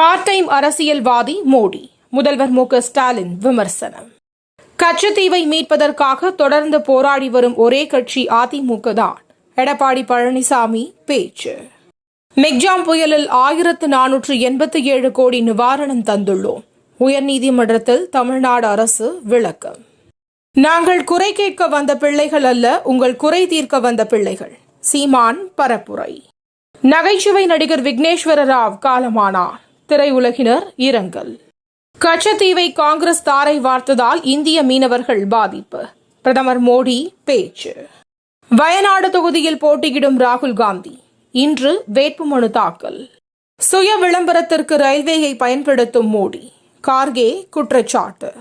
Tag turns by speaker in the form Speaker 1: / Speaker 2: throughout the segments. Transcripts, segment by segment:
Speaker 1: Part time அரசியல்வாதி மோடி. முதல்வர் மு ஸ்டாலின் விமர்சனம். கச்சத்தீவை மீட்பதற்காக தொடர்ந்து போராடி வரும் ஒரே கட்சி அதிமுக தான். எடப்பாடி பழனிசாமி பேச்சு. மெக்ஜாம் புயலில் ஆயிரத்து நானூற்று எண்பத்தி ஏழு கோடி நிவாரணம் தந்துள்ளோம். உயர்நீதிமன்றத்தில் தமிழ்நாடு அரசு விளக்கம். நாங்கள் குறை கேட்க வந்த பிள்ளைகள் அல்ல உங்கள் குறை தீர்க்க வந்த பிள்ளைகள். சீமான் பரப்புரை. நகைச்சுவை நடிகர் விக்னேஸ்வர ராவ் காலமானார். திரையுலகினர் இரங்கல். கச்சத்தீவை காங்கிரஸ் தாரை வார்த்ததால் இந்திய மீனவர்கள் பாதிப்பு. பிரதமர் மோடி பேச்சு. வயநாடு தொகுதியில் போட்டியிடும் ராகுல் காந்தி. இன்று வேட்புமனு தாக்கல். சுய விளம்பரத்திற்கு ரயில்வேயை பயன்படுத்தும் மோடி. கார்கே குற்றச்சாட்டு.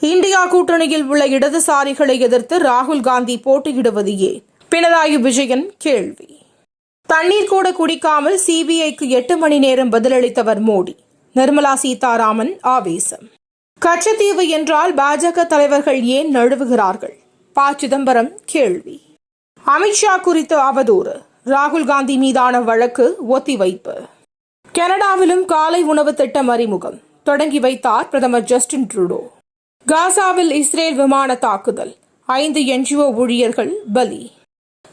Speaker 1: இந்தியா கூட்டணியில் உள்ள இடதுசாரிகளை எதிர்த்து ராகுல் காந்தி போட்டியிடுவது ஏன்? பினராயி விஜயன் கேள்வி. தண்ணீர் கூட குடிக்காமல் சிபிஐக்கு எட்டு மணி நேரம் பதிலளித்தவர் மோடி. நிர்மலா சீதாராமன் ஆவேசம். கச்சத்தீவு என்றால் பாஜக தலைவர்கள் ஏன் நழுவுகிறார்கள்? ப. சிதம்பரம் கேள்வி. அமித்ஷா குறித்து அவதூறு. ராகுல் காந்தி மீதான வழக்கு ஒத்திவைப்பு. கனடாவிலும் காலை உணவு திட்டம் அறிமுகம். தொடங்கி வைத்தார் பிரதமர் ஜஸ்டின் ட்ரூடோ. காசாவில் இஸ்ரேல் விமான தாக்குதல். ஐந்து என்ஜிஓ ஊழியர்கள் பலி.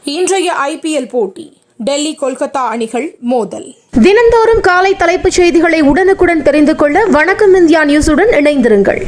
Speaker 1: இன்றைய ஐபிஎல் போட்டி. டெல்லி கொல்கத்தா அணிகள் மோதல்.
Speaker 2: தினந்தோறும் காலை தலைப்புச் செய்திகளை உடனுக்குடன் தெரிந்து கொள்ள வணக்கம் இந்தியா நியூஸுடன் இணைந்திருங்கள்.